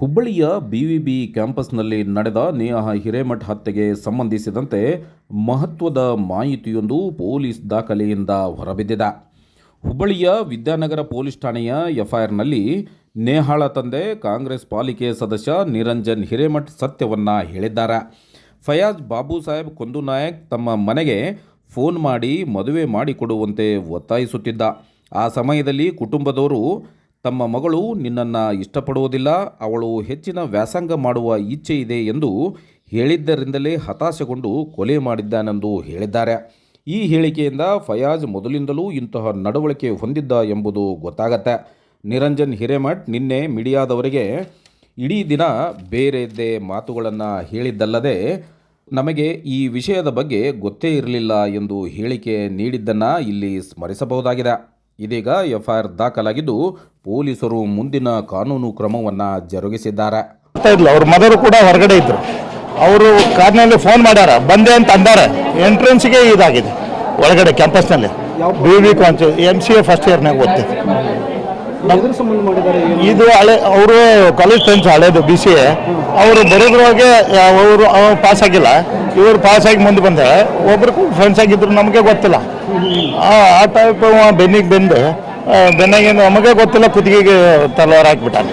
ಹುಬ್ಬಳ್ಳಿಯ ಬಿವಿಬಿ ಕ್ಯಾಂಪಸ್ನಲ್ಲಿ ನಡೆದ ನೇಹ ಹಿರೇಮಠ್ ಹತ್ಯೆಗೆ ಸಂಬಂಧಿಸಿದಂತೆ ಮಹತ್ವದ ಮಾಹಿತಿಯೊಂದು ಪೊಲೀಸ್ ದಾಖಲೆಯಿಂದ ಹೊರಬಿದ್ದಿದೆ. ಹುಬ್ಬಳ್ಳಿಯ ವಿದ್ಯಾನಗರ ಪೊಲೀಸ್ ಠಾಣೆಯ ಎಫ್ಐಆರ್ನಲ್ಲಿ ನೇಹಾಳ ತಂದೆ, ಕಾಂಗ್ರೆಸ್ ಪಾಲಿಕೆ ಸದಸ್ಯ ನಿರಂಜನ್ ಹಿರೇಮಠ್ ಸತ್ಯವನ್ನು ಹೇಳಿದ್ದಾರೆ. ಫಯಾಜ್ ಬಾಬು ಸಾಹೇಬ್ ಕೊಂದುನಾಯಕ್ ತಮ್ಮ ಮನೆಗೆ ಫೋನ್ ಮಾಡಿ ಮದುವೆ ಮಾಡಿಕೊಡುವಂತೆ ಒತ್ತಾಯಿಸುತ್ತಿದ್ದ. ಆ ಸಮಯದಲ್ಲಿ ಕುಟುಂಬದವರು ತಮ್ಮ ಮಗಳು ನಿನ್ನನ್ನು ಇಷ್ಟಪಡುವುದಿಲ್ಲ, ಅವಳು ಹೆಚ್ಚಿನ ವ್ಯಾಸಂಗ ಮಾಡುವ ಇಚ್ಛೆ ಇದೆ ಎಂದು ಹೇಳಿದ್ದರಿಂದಲೇ ಹತಾಶೆಗೊಂಡು ಕೊಲೆ ಮಾಡಿದ್ದಾನೆಂದು ಹೇಳಿದ್ದಾರೆ. ಈ ಹೇಳಿಕೆಯಿಂದ ಫಯಾಜ್ ಮೊದಲಿಂದಲೂ ಇಂತಹ ನಡವಳಿಕೆ ಹೊಂದಿದ್ದ ಎಂಬುದು ಗೊತ್ತಾಗತ್ತೆ. ನಿರಂಜನ್ ಹಿರೇಮಠ್ ನಿನ್ನೆ ಮೀಡಿಯಾದವರಿಗೆ, ಇಡೀ ದಿನ ಬೇರೆದ್ದೇ ಮಾತುಗಳನ್ನು ಹೇಳಿದ್ದಲ್ಲದೆ, ನಮಗೆ ಈ ವಿಷಯದ ಬಗ್ಗೆ ಗೊತ್ತೇ ಇರಲಿಲ್ಲ ಎಂದು ಹೇಳಿಕೆ ನೀಡಿದ್ದನ್ನು ಇಲ್ಲಿ ಸ್ಮರಿಸಬಹುದಾಗಿದೆ. ಇದೀಗ ಎಫ್ಐಆರ್ ದಾಖಲಾಗಿದ್ದು ಪೊಲೀಸರು ಮುಂದಿನ ಕಾನೂನು ಕ್ರಮವನ್ನು ಜರುಗಿಸಿದ್ದಾರೆ. ಅವ್ರ ಮದರು ಕೂಡ ಹೊರಗಡೆ ಇದ್ರು. ಅವರು ಕಾರ್ನಲ್ಲಿ ಫೋನ್ ಮಾಡ್ಯಾರ ಬಂದೆ ಅಂತ ಅಂದಾರೆ. ಎಂಟ್ರೆನ್ಸ್ಗೆ ಇದಾಗಿದೆ ಒಳಗಡೆ ಕ್ಯಾಂಪಸ್ನಲ್ಲಿ. ಬಿ ವಿ ಕಾನ್ಸ್ ಎಂ ಸಿ ಎ ಫಸ್ಟ್ ಇಯರ್ನಾಗ ಓದ್ತಿದ್ದೆ ಇದು ಹಳೆ ಅವರು ಕಾಲೇಜ್ ಫ್ರೆಂಡ್ಸ್ ಹಳೇದು ಬಿ ಸಿ ಎ ಅವರು ಬರೋದ್ರೊಳಗೆ ಅವರು ಪಾಸ್ ಆಗಿಲ್ಲ. ಇವರು ಪಾಸ್ ಆಗಿ ಮುಂದೆ ಬಂದೆ ಒಬ್ರು ಫ್ರೆಂಡ್ಸ್ ಆಗಿದ್ರು ನಮಗೆ ಗೊತ್ತಿಲ್ಲ. ಆ ಟೈಪ್ ಬೆನ್ನಿಗೆ ಬೆಂದು ಬೆನ್ನಾಗಿ ನಮಗೆ ಗೊತ್ತಿಲ್ಲ ಕುತ್ತಿಗೆಗೆ ತಲವಾರ ಹಾಕ್ಬಿಟ್ಟಾನೆ.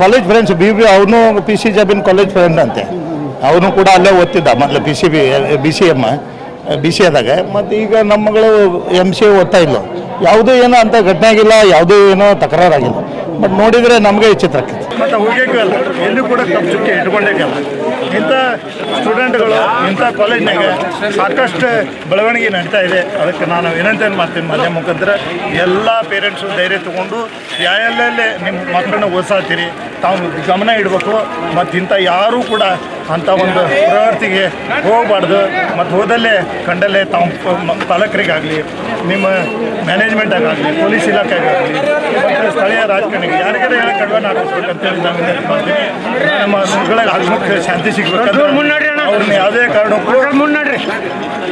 ಕಾಲೇಜ್ ಫ್ರೆಂಡ್ಸ್ ಬಿ ಬಿ ಅವನು P C Jabin college friend ಅಂತೆ. ಅವನು ಕೂಡ ಅಲ್ಲೇ ಓದ್ತಿದ್ದ ಮೊದಲು P C B B C M B C ಆದಾಗ. ಮತ್ತು ಈಗ ನಮ್ಮ ಮಗಳು ಎಂ ಸಿ ಓದ್ತಾ ಇಲ್ಲ ಯಾವುದೂ ಏನೋ ಅಂತ ಘಟನೆ ಆಗಿಲ್ಲ ಯಾವುದೂ ಏನೋ ತಕರಾರಾಗಿಲ್ಲ. ಬಟ್ ನೋಡಿದರೆ ನಮಗೆ ವಿಚಿತ್ರಕ್ಕೆ ಮತ್ತು ಹೋಗ್ಯಕ್ಕೂ ಅಲ್ಲ ಎಲ್ಲೂ ಕೂಡ ಕಪ್ಪು ಚುಕ್ಕೆ ಇಟ್ಕೊಂಡೇಕಲ್ಲ. ಇಂಥ ಸ್ಟೂಡೆಂಟ್ಗಳು, ಇಂಥ ಕಾಲೇಜ್ನಾಗ ಸಾಕಷ್ಟು ಬೆಳವಣಿಗೆ ನಡೀತಾ ಇದೆ. ಅದಕ್ಕೆ ನಾನು ವಿನಂತಿಯನ್ನು ಮಾಡ್ತೀನಿ ಮಾಧ್ಯಮ ಮುಖಾಂತರ ಎಲ್ಲ ಪೇರೆಂಟ್ಸು ಧೈರ್ಯ ತೊಗೊಂಡು ಎಲ್ಲೆಲ್ಲೇ ನಿಮ್ಮ ಮಕ್ಕಳನ್ನ ಓದ್ಸಾತೀರಿ ತಾವು ಗಮನ ಇಡಬೇಕು. ಮತ್ತು ಇಂಥ ಯಾರೂ ಕೂಡ ಅಂಥ ಒಂದು ಪ್ರವೃತ್ತಿಗೆ ಹೋಗಬಾರ್ದು. ಮತ್ತು ಹೋದಲ್ಲೇ ಕಂಡಲ್ಲೇ ತಾವು ಪಾಲಕರಿಗಾಗಲಿ ನಿಮ್ಮ ಮ್ಯಾನೇಜ್ಮೆಂಟಾಗಲಿ ಪೊಲೀಸ್ ಇಲಾಖೆಗಾಗಲಿ ಮತ್ತು ಸ್ಥಳೀಯ ರಾಜಕಾರಣಿಗೆ ಯಾರಿಗಾರ ಹೇಳಿ ಕಡಿಮೆ ಹಾಕಿಸ್ಬೇಕಂತೇಳಿ ನಾನು ಮಾಡ್ತೀನಿ ನಮ್ಮ ಮಗಳಿಗೆ ಆತ್ಮಕ್ಕೆ ಶಾಂತಿ ಸಿಗಬೇಕು ಅವ್ರನ್ನ ಯಾವುದೇ ಕಾರಣಕ್ಕೂ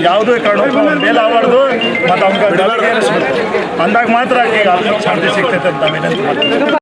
ಯಾವುದೇ ಕಾರಣಕ್ಕೂ ಮೇಲೆ ಆಗಬಾರ್ದು ಮತ್ತು ಅವ್ರಿಗೆ ಏರಿಸ್ಬೇಕು ಅಂದಾಗ ಮಾತ್ರ ಈಗ ಆತ್ಮಕ್ಕೆ ಶಾಂತಿ ಸಿಗ್ತೈತೆ ಅಂತ ವಿನಂತಿ ಮಾಡ್ತೀನಿ